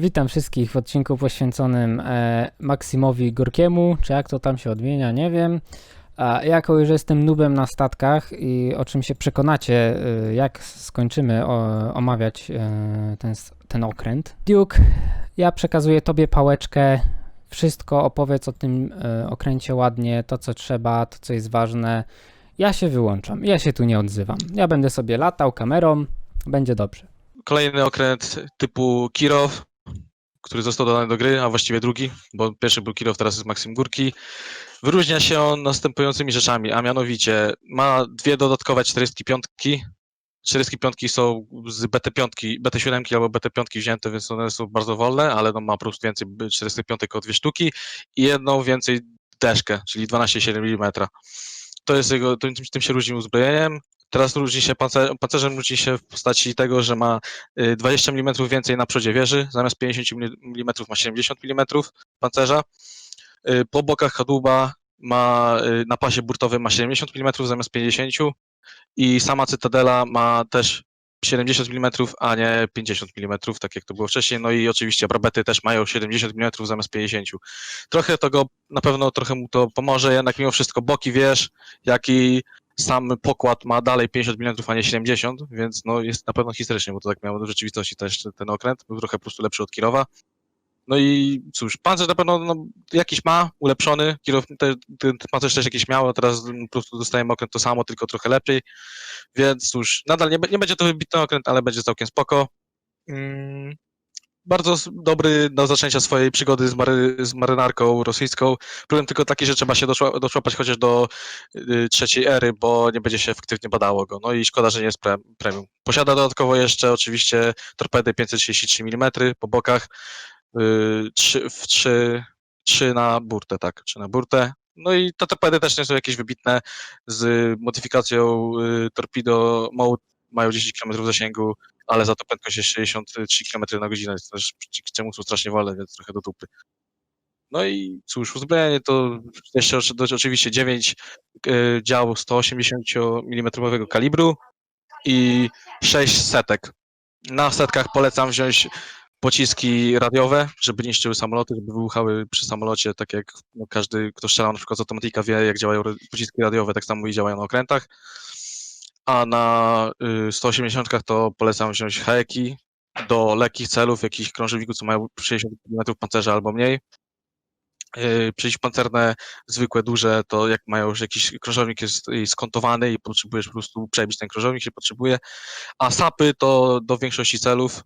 Witam wszystkich w odcinku poświęconym e, Maksimowi Gorkiemu, czy jak to tam się odmienia, nie wiem. A jako już jestem nubem na statkach i o czym się przekonacie, e, jak skończymy o, omawiać e, ten, ten okręt. Duke, ja przekazuję tobie pałeczkę. Wszystko opowiedz o tym e, okręcie ładnie, to co trzeba, to co jest ważne. Ja się wyłączam, ja się tu nie odzywam. Ja będę sobie latał kamerą, będzie dobrze. Kolejny okręt typu Kirow, który został dodany do gry, a właściwie drugi, bo pierwszy był Kirow, teraz jest Maksim Górki. Wyróżnia się on następującymi rzeczami, a mianowicie ma dwie dodatkowe 45. 45 są z BT5, BT7 albo BT5 wzięte, więc one są bardzo wolne, ale no ma po prostu więcej 45 o dwie sztuki i jedną więcej deszkę, czyli 12,7 mm. To jest jego, tym, tym się różni uzbrojeniem. Teraz różni się pancer, pancerzem różni się w postaci tego, że ma y, 20 mm więcej na przodzie wieży, zamiast 50 mm ma 70 mm pancerza. Y, Po bokach kadłuba ma y, na pasie burtowym ma 70 mm zamiast 50 i sama cytadela ma też 70 mm, a nie 50 mm, tak jak to było wcześniej. No i oczywiście brabety też mają 70 mm zamiast 50. Trochę to go, na pewno trochę mu to pomoże, jednak mimo wszystko boki wież, jak i sam pokład ma dalej 50 mm, a nie 70, więc no jest na pewno historycznie, bo to tak miało w rzeczywistości też ten okręt, był trochę po prostu lepszy od Kirowa. No i cóż, pancerz na pewno no, jakiś ma, ulepszony, Kirow te, ten ten pancerz też jakiś miał, a teraz po prostu dostajemy okręt to samo, tylko trochę lepiej, więc cóż, nadal nie, nie będzie to wybitny okręt, ale będzie całkiem spoko. Mm, bardzo dobry do zaczęcia swojej przygody z, mary, z marynarką rosyjską. Problem tylko taki, że trzeba się doszła, doszłapać chociaż do y, trzeciej ery, bo nie będzie się efektywnie badało go. No i szkoda, że nie jest pre, premium. Posiada dodatkowo jeszcze oczywiście torpedy 533 mm po bokach, y, trzy, w 3, 3 na burtę, tak, 3 na burtę. No i te torpedy też nie są jakieś wybitne z modyfikacją y, torpedo mode, mają 10 km zasięgu, ale za to prędkość jest 63 km na godzinę, też dzięki czemu są strasznie wolne, więc trochę do dupy. No i cóż, uzbrojenie to jeszcze oczywiście 9 y, dział 180 mm kalibru i 6 setek. Na setkach polecam wziąć pociski radiowe, żeby niszczyły samoloty, żeby wybuchały przy samolocie, tak jak no, każdy, kto strzela na przykład z automatika wie, jak działają pociski radiowe, tak samo i działają na okrętach. A na y, 180 to polecam wziąć heki do lekkich celów, jakichś krążowników, co mają 60 mm pancerza albo mniej. Yy, przeciwpancerne, zwykłe, duże, to jak mają już jakiś krążownik jest y, skontowany i potrzebujesz po prostu przebić ten krążownik, się potrzebuje. A sapy to do większości celów.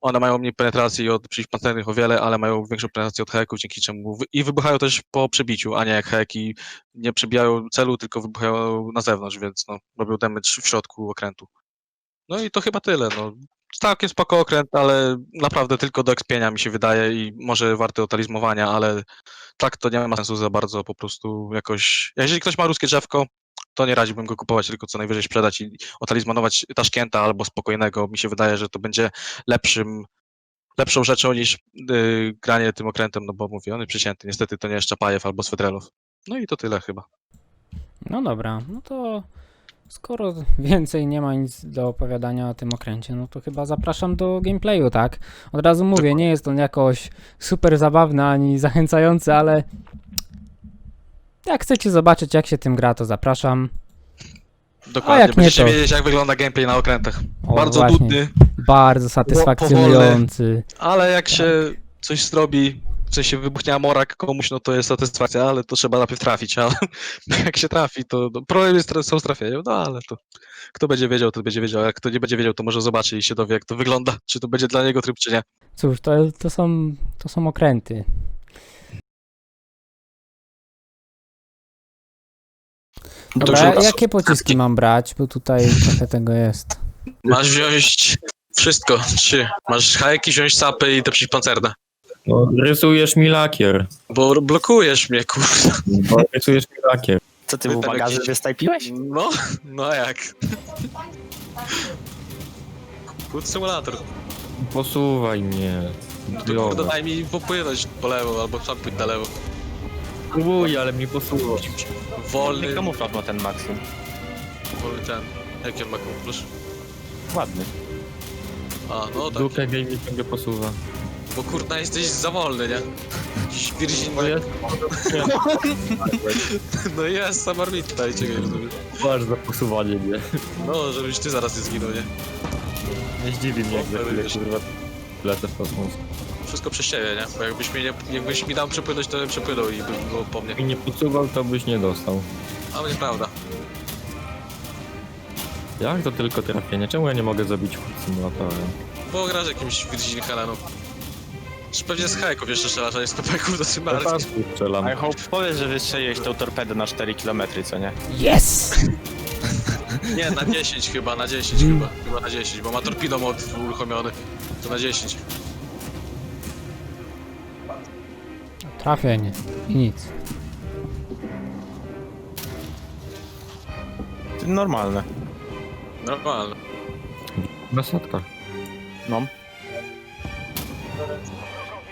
One mają mniej penetracji od przeciwpancernych o wiele, ale mają większą penetrację od heków, dzięki czemu wy- i wybuchają też po przebiciu, a nie jak heki nie przebijają celu, tylko wybuchają na zewnątrz, więc no, robią damage w środku okrętu. No i to chyba tyle. No. Całkiem spoko okręt, ale naprawdę tylko do ekspienia mi się wydaje i może warty otalizmowania, ale tak to nie ma sensu za bardzo po prostu jakoś. Jeżeli ktoś ma ruskie drzewko, to nie radziłbym go kupować, tylko co najwyżej sprzedać i otalizmanować Taszkenta albo spokojnego. Mi się wydaje, że to będzie lepszym, lepszą rzeczą niż yy, granie tym okrętem, no bo mówię, on jest przycięty. Niestety to nie jest Czapajew albo Swedrelow. No i to tyle chyba. No dobra, no to skoro więcej nie ma nic do opowiadania o tym okręcie, no to chyba zapraszam do gameplayu, tak? Od razu mówię, nie jest on jakoś super zabawny ani zachęcający, ale jak chcecie zobaczyć jak się tym gra, to zapraszam. Dokładnie. jak nie, Będziecie to- wiedzieć, jak wygląda gameplay na okrętach. O, Bardzo właśnie, nudny, Bardzo satysfakcjonujący. ale jak się coś zrobi, w sensie wybuchnie amorak komuś, no to jest satysfakcja, ale to trzeba najpierw trafić, a jak się trafi, to no, problem jest tra- są z trafieniem, no ale to kto będzie wiedział, to będzie wiedział, a jak kto nie będzie wiedział, to może zobaczy i się dowie, jak to wygląda, czy to będzie dla niego tryb, czy nie. Cóż, to, to, są, to są okręty. Dobra, jakie pociski mam brać? Bo tutaj trochę tego jest. Masz wziąć wszystko, trzy. Masz hajki, wziąć sapy i te przeciwpancerne. No, rysujesz mi lakier. Bo blokujesz mnie, kurde. No, rysujesz mi lakier. Co ty mu tam bagaże jakiś- wystajpiłeś? No, no jak? Food Simulator. Posuwaj mnie. To kurde, daj mi popłynąć po lewo, albo sam pójść na lewo. Próbuj, ale mnie posuwasz. Wolny, kamuflaż ma ten Maxim. wolny ten. Jaki on ma kumplus? Ładny. A, no tak. Duke Gaming mnie posuwa. bo kurna jesteś za wolny, nie? Jakiś Virgin, To jest no jest, sam arbitra i ciebie rozumiem. Masz za posuwanie mnie. No, żebyś ty zaraz nie zginął, nie? Nie zdziwi mnie, jak za chwilę kurwa lecę w kosmos. Wszystko przez ciebie, nie? Bo jakbyś mi, nie, jakbyś mi dał przepłynąć, to bym przepłynął i by było po mnie. I nie posuwał, to byś nie dostał. Ale nieprawda. Jak to tylko trafienie? Czemu ja nie mogę zabić Food Simulatorem? Bo grasz jakimś Virgin. Czy pewnie z hajków jeszcze strzelasz, a nie z pepeków do Ja Symarki. tam strzelam. I hope powiedz, że wystrzeliłeś tą torpedę na 4 km, co nie? Yes! Nie, na 10 chyba, na 10 chyba. Chyba na 10, bo ma torpedo mod uruchomiony. To na 10. Trafienie. I nic. Normalne. Normalne. Na setkach. No.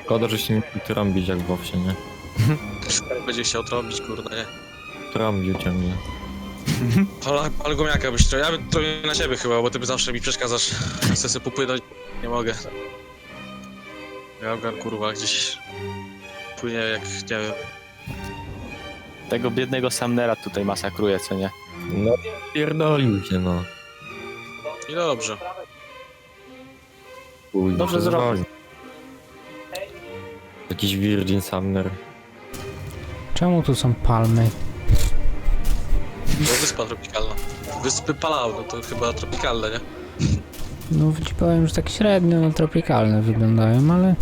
Szkoda, że się nie trąbić jak w owsie, nie? Będzie chciał trąbić, kurde, nie? Trąbił ciągle. Ale, ale gumiaka byś trochę. Ja bym trochę na ciebie chyba, bo ty by zawsze mi przeszkadzasz. Chcę sobie popłynąć. Nie mogę. Gałgan kurwa gdzieś płynie jak nie wiem. Tego biednego Samnera tutaj masakruje, co nie? No, pierdolił się, no. I dobrze. Chuj, Dobrze przyzwoli. Jakiś Virgin Sumner. Czemu tu są palmy? Bo wyspa tropikalna. Wyspy Palau, no to chyba tropikalne, nie? No ci powiem, że tak średnio no, tropikalne wyglądają, ale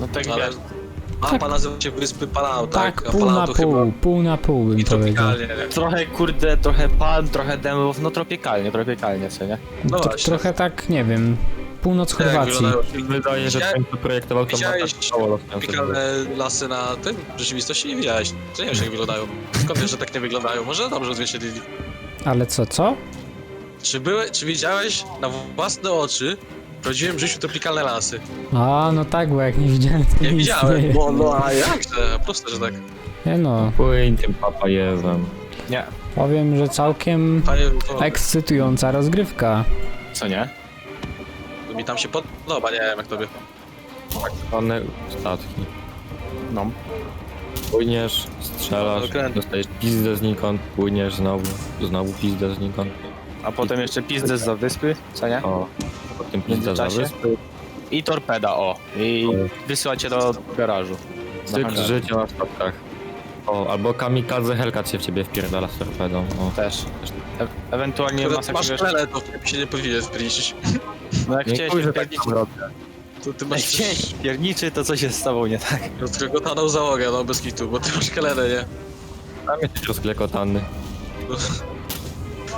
No tak Ale wiesz, mapa nazywa się Wyspy Palau, tak? tak, A pół Palau na to pół, chyba pół na pół bym i powiedział. tropikalnie, trochę kurde, trochę palm, trochę demów, no tropikalnie, tropikalnie, co nie? No To, właśnie. trochę tak, nie wiem, północ Jak Chorwacji. wyglądają Wydaje, że ten, kto projektował to ma widziałeś tak tropikalne lasy na tym? W rzeczywistości nie widziałeś. To nie wiesz jak wyglądają. Skąd wiesz, że tak nie wyglądają? Może dobrze odzwierciedlili. Ale co, co? Czy, były, czy widziałeś na własne oczy prawdziwym życiu tropikalne lasy? A, no tak, bo jak nie widziałem, to Nie nie widziałem, istnieje. bo no a jak? że- Proste, że tak. Nie no, Płyń tym papajezem. Nie, Tak. powiem, że całkiem Panie, to, ekscytująca rozgrywka. co nie? to mi tam się podoba, nie wiem jak tobie. One statki. No. Płyniesz, strzelasz, Okręt. dostajesz pizdę znikąd, płyniesz znowu, znowu pizdę znikąd. A potem jeszcze pizdę za wyspy, co nie? O, potem międzyczasie? I torpeda, o. I wysyła cię do garażu. cykl hangar. życia na statkach. O, albo kamikadze Hellcat się w ciebie wpierdala z torpedą. O. Też. E ewentualnie Które masz tyle, to się nie powinien wpierniczyć. No jak Nie chciałeś że tak. To ty masz chciałeś pierniczy, to co się z tobą nie tak? rozkrokotaną załogę, no bez kitu, bo ty masz kelenę, nie? Tam jesteś rozklekotany.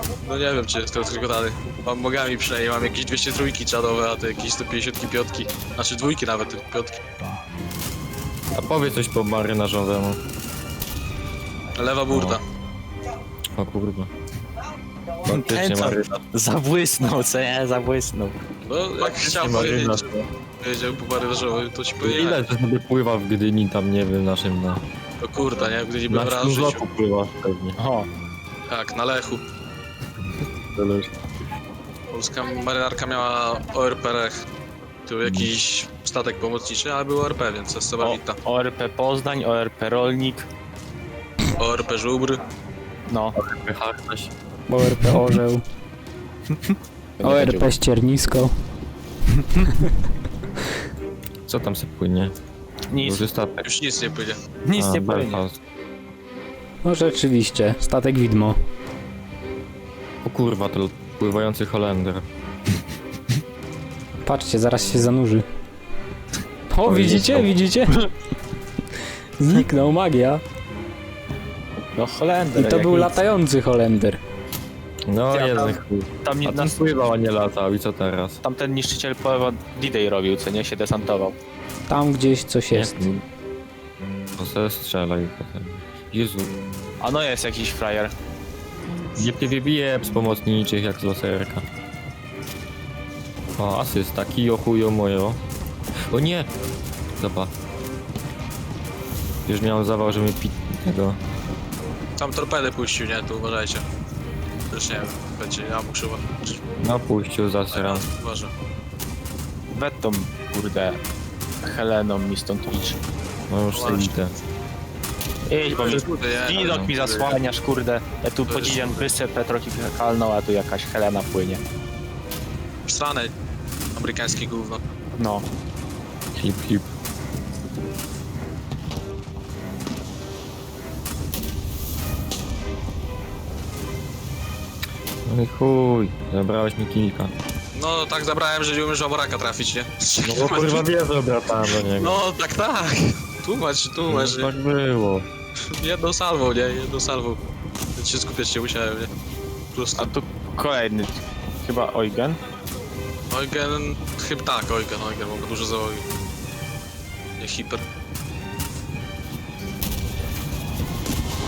No, no nie wiem, czy jest rozkrokotany. Mam mogami przynajmniej, mam jakieś 203 czadowe, a ty jakieś 155. Znaczy dwójki nawet, tylko piątki. A powie coś po marynarzownemu. Lewa burda. O kurwa. Faktycznie co- marynarz. Zabłysnął, co nie? Zabłysnął. No, jak chciał marynarz. powiedzieć, powiedział po marynarzowi, to ci Ile powiedziałem. to sobie pływa w Gdyni tam, nie wiem, naszym na... To kurda, nie? Gdy nie byłem Na raz w życiu. Ślązoku pływasz pewnie. O, Tak, na Lechu. Tyle, że- Polska marynarka miała ORP Rech. Tu jakiś statek pomocniczy, ale był ORP, więc jest o, wita. ORP Poznań, ORP Rolnik, ORP Żubr. no. Wychartaś. ORP Orzeł, ORP Ściernisko. Co tam sobie płynie? Nic, Duży statek. Już nic nie płynie. nic A, nie płynie. Belfast. No rzeczywiście, statek widmo. O kurwa, to pływający Holender. Patrzcie, zaraz się zanurzy. O, widzicie, widzicie? Zniknął, magia. No Holender. I to jak był nic. latający Holender. No Ja tam-. Tam, nie, A ten nas, pływał, a nie latał i co teraz? tam ten niszczyciel polewa D-Day robił, co nie? Się desantował. Tam gdzieś coś jest. To sobie strzelaj potem. Jezu. A no jest jakiś frajer. Nie PvP z pomocniczych jak z loserka. O, asysta, kijo chujo mojo. O nie! Zobacz. Już miałem zawał, że mnie pi... tego... Tam torpedy puścił, nie? Tu uważajcie. Już nie wiem, będzie, ja mu krzywa. No puścił zasram. Uważaj. Wetom, kurde. Heleną mi stąd idź. No już sobie idę. Idź, bo mi widok mi zasłaniasz, kurde. Ja tu podziwiam wysypę tropikalną, a tu jakaś Helena płynie. Strane. Amerykańskie gówno. No. Hip, hip. No i chuj, zabrałeś mi kilka. No tak zabrałem, że nie umiesz oboraka trafić, nie? No bo kurwa wie, że obratałem do niego. No tak, tak. Tłumacz, tłumacz. tak było. Jedną salwą, nie? Jedną salwą. Więc się skupiać się musiałem, nie? A tu kolejny. Chyba Eugen. Eugen, chyba tak, Eugen, Eugen, mogę dużo załogi. Nie hiper.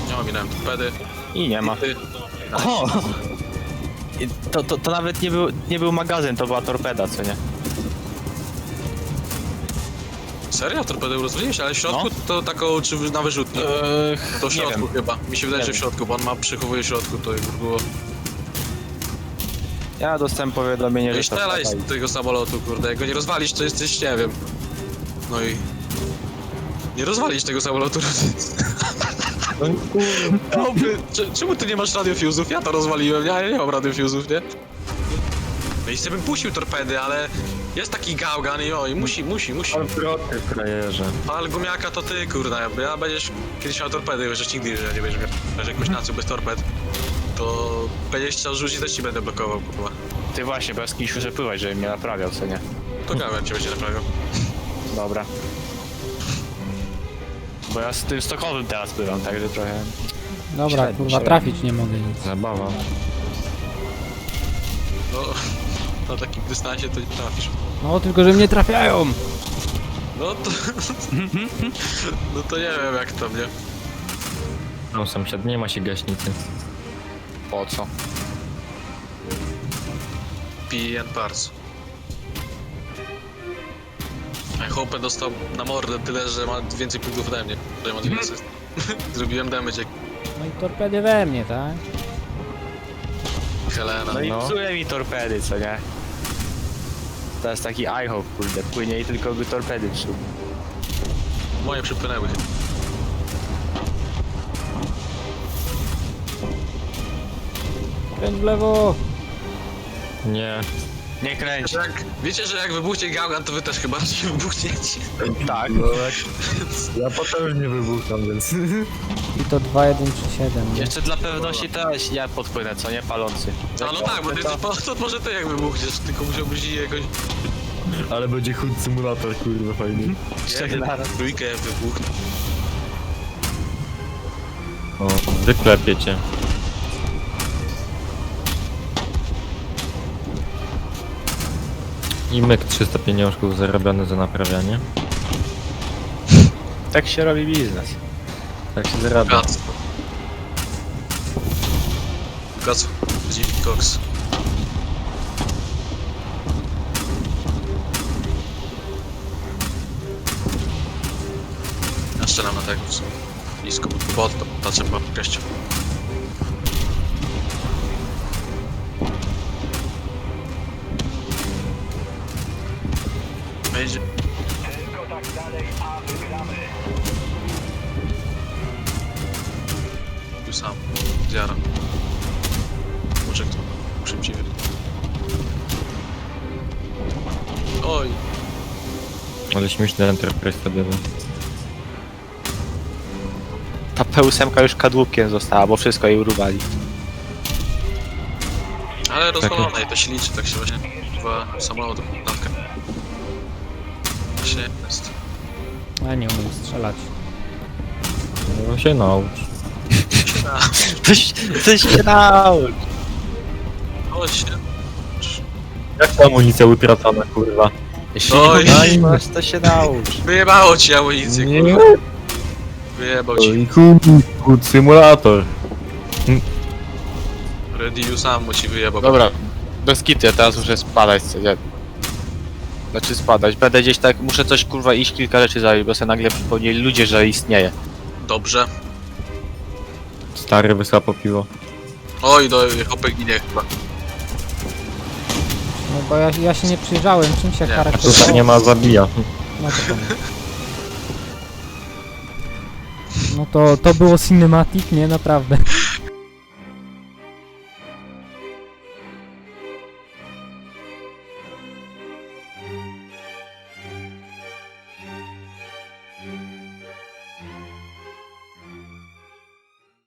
Nie ominąłem torpedy. I nie ma. Ty. O! I To, to, to nawet nie był, nie był magazyn, to była torpeda, co nie? Serio? Torpedę rozwaliłeś? Ale w środku No. to taką, czy na wyrzutni? Eee, To w nie środku wiem. chyba. Mi się wydaje, Nie że w wiem. środku, bo on ma, przechowuje w środku, to jakby było. Ja dostałem powiadomienie, że strzelaj torpeda z tego samolotu, kurde. Jak go nie rozwalisz, to jesteś, nie wiem. No i... Nie rozwalisz tego samolotu. Dobry. Cze- Czemu ty nie masz radiofuzów? Ja to rozwaliłem, ja, ja nie mam radiofuzów, nie? No i sobie bym puścił torpedy, ale jest taki gałgan i oj, musi, musi, musi. Odwrotny frajerze. Ale gumiaka to ty, kurna, jakby ja będziesz kiedyś miał torpedy, chociaż nigdy że nie będziesz miał że jakąś nacu bez torped, to będziesz chciał rzucić, też ci będę blokował, kurwa. Ty właśnie, bez kimś muszę pływać, żeby mnie naprawiał, co nie? To gałgan cię będzie naprawiał. Dobra. Bo ja z tym Stockholmem teraz pływam, także trochę... Dobra, Średnio, kurwa, średnio. trafić nie mogę nic. Zabawa. No, na takim dystansie to nie trafisz. No, tylko że mnie trafiają. No to... no to nie wiem jak to mnie. No sąsiad, nie ma się gaśnicy. Po co? PN Parts. I Hope dostał na mordę tyle, że ma więcej punktów ode mnie. Że ma asysty. Zrobiłem damage jak No i torpedy we mnie, tak? Helena. No i No. psuje mi torpedy, co nie? To jest taki iHope, kurde, płynie i tylko by torpedy psuł. Moje przypłynęły. Kręć w lewo. Nie. Nie kręć. Jak, wiecie, że jak wybuchnie gałgan, to wy też chyba się wybuchniecie. Tak. Ja potężnie wybucham, więc... I to 2, 1, 3, 7. Nie? Jeszcze dla pewności teraz ja podpłynę, co nie? Palący. A no tak, bo ty jesteś po, to może ty jak wybuchniesz, tylko musiałbyś jakoś... Ale będzie chód symulator, kurwa, fajny. Cztery naraz. Trójkę wybuchnę. O, wyklepię I myk 300 pieniążków zarobiony za naprawianie. Tak się robi biznes. Tak się zarabia. Bogactwo. Bogactwo. Dziwi Cox. Ja strzelam na tego w sumie. Blisko, bo to patrzę po gościu. Ale śmieszny Enterprise wtedy był. Ta P8 już kadłubkiem została, bo wszystko jej urwali. ale rozwalone i to się liczy, tak się właśnie dwa samoloty latka. Właśnie jest. Ja nie umiem strzelać. No się naucz. Coś, coś się naucz. Chodź się. Jak ta amunicja utracona, kurwa? Jeśli Oj. nie masz, to się naucz. Wyjebało ci amunicję, Nie. kurwa. Wyjebał ci. I chód symulator. Rediu sam mu ci wyjebał. Dobra, bez kitu, ja teraz muszę spadać, co nie? Znaczy spadać, będę gdzieś tak, muszę coś kurwa iść kilka rzeczy zrobić, bo sobie nagle przypomnieli ludzie, że istnieje. Dobrze. Stary wysłapo piwo. Oj, do hopek ginie chyba. No bo ja, ja się nie przyjrzałem, czym się Nie. Tutaj charakteryzuje. Tak nie ma zabija. No to, tak. no to, to było cinematic, nie? Naprawdę.